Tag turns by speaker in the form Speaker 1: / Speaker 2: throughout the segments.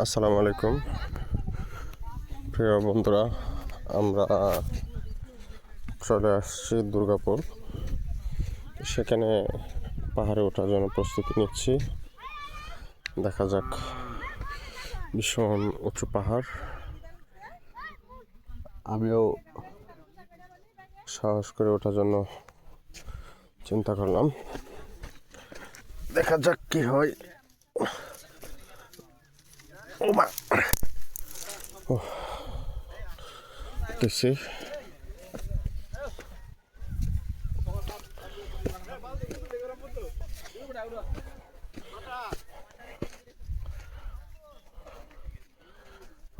Speaker 1: আসসালামু আলাইকুম। প্রিয় বন্ধুরা, আমরা চলে আসছি দুর্গাপুর। সেখানে পাহাড়ে ওঠার জন্য প্রস্তুতি নিচ্ছি। দেখা যাক, ভীষণ উঁচু পাহাড়। আমিও সাহস করে ওঠার জন্য চিন্তা করলাম। দেখা যাক কি হয়। মা ও দেখছি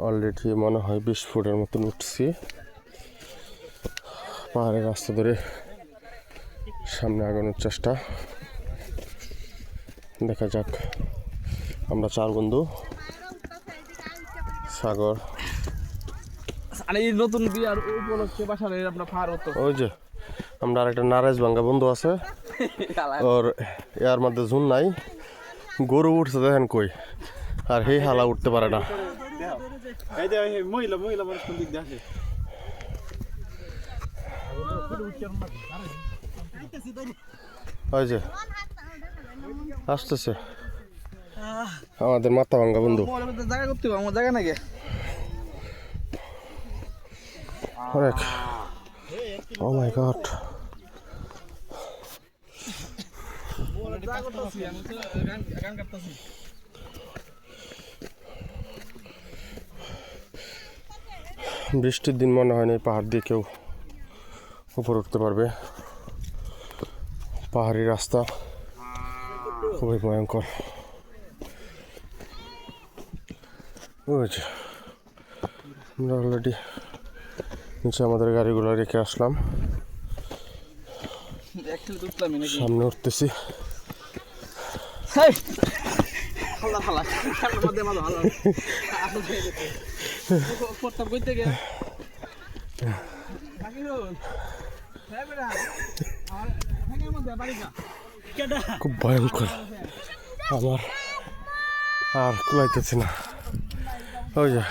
Speaker 1: অলরেডি মনে হয় বিশ ফুটের মতন উঠছি। পাহাড়ের রাস্তা ধরে সামনে আগানোর চেষ্টা। দেখা যাক। আমরা চার বন্ধু। সাগর।
Speaker 2: আর এই নতুন বিয়ার উপলক্ষে বাসার আপনার পাহাড় হতো
Speaker 1: ওই যে আমরা আরেকটা নারাজ ভাঙ্গা বন্ধু আছে। ওর এর মধ্যে ঝুন নাই। গরু উঠছে দেখেন কই। আর সেই হালা উঠতে পারে না।
Speaker 2: এই যে মহিলা মহিলা মানুষ কোন দিক দিয়ে আসে?
Speaker 1: ওই যে আসতেছে। আমাদের মাথা ভাঙ্গা বন্ধু
Speaker 2: জায়গা করতে আমার জায়গা নাকি
Speaker 1: অনেক। ও মাই গড
Speaker 2: করতেছি
Speaker 1: বৃষ্টির দিন মনে হয় না পাহাড় দিয়ে কেউ উপরে উঠতে পারবে। পাহাড়ি রাস্তা খুবই ভয়ঙ্কর। বুঝেছি আমরা অলরেডি নিচে আমাদের গাড়িগুলো রেখে আসলাম। সামনে উঠতেছি। খুব ভয়ঙ্কর। আমার আর কুলাইতেছি না। ওই যে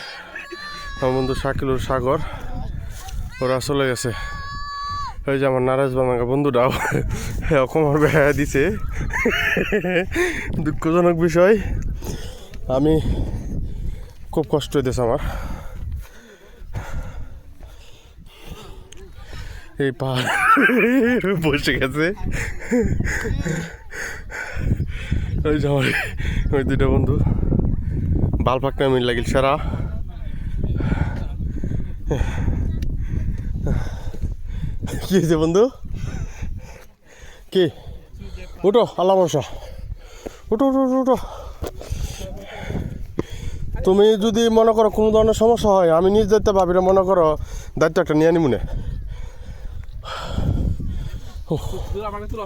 Speaker 1: আমার বন্ধু শাকিলুর সাগর, ওরা চলে গেছে। ওই যে আমার নারাজ বাঙা বন্ধুটাও আমার বেড়া দিছে। দুঃখজনক বিষয়। আমি খুব কষ্ট হইতেছে আমার। এই পাহাড় বসে গেছে। ওই যে আমার ওই দুইটা বন্ধু। বাল পাকনা মিল লাগিল সারা। কি হয়েছে বন্ধু? কি? উঠো, আল্লাহ বসা উঠো উঠো উঠো উঠো। তুমি যদি মনে করো কোনো ধরনের সমস্যা হয়, আমি নিজ দায়িত্ব ভাবিরা মনে করো দায়িত্ব একটা নিয়ে নিমুনে।
Speaker 2: তুলো।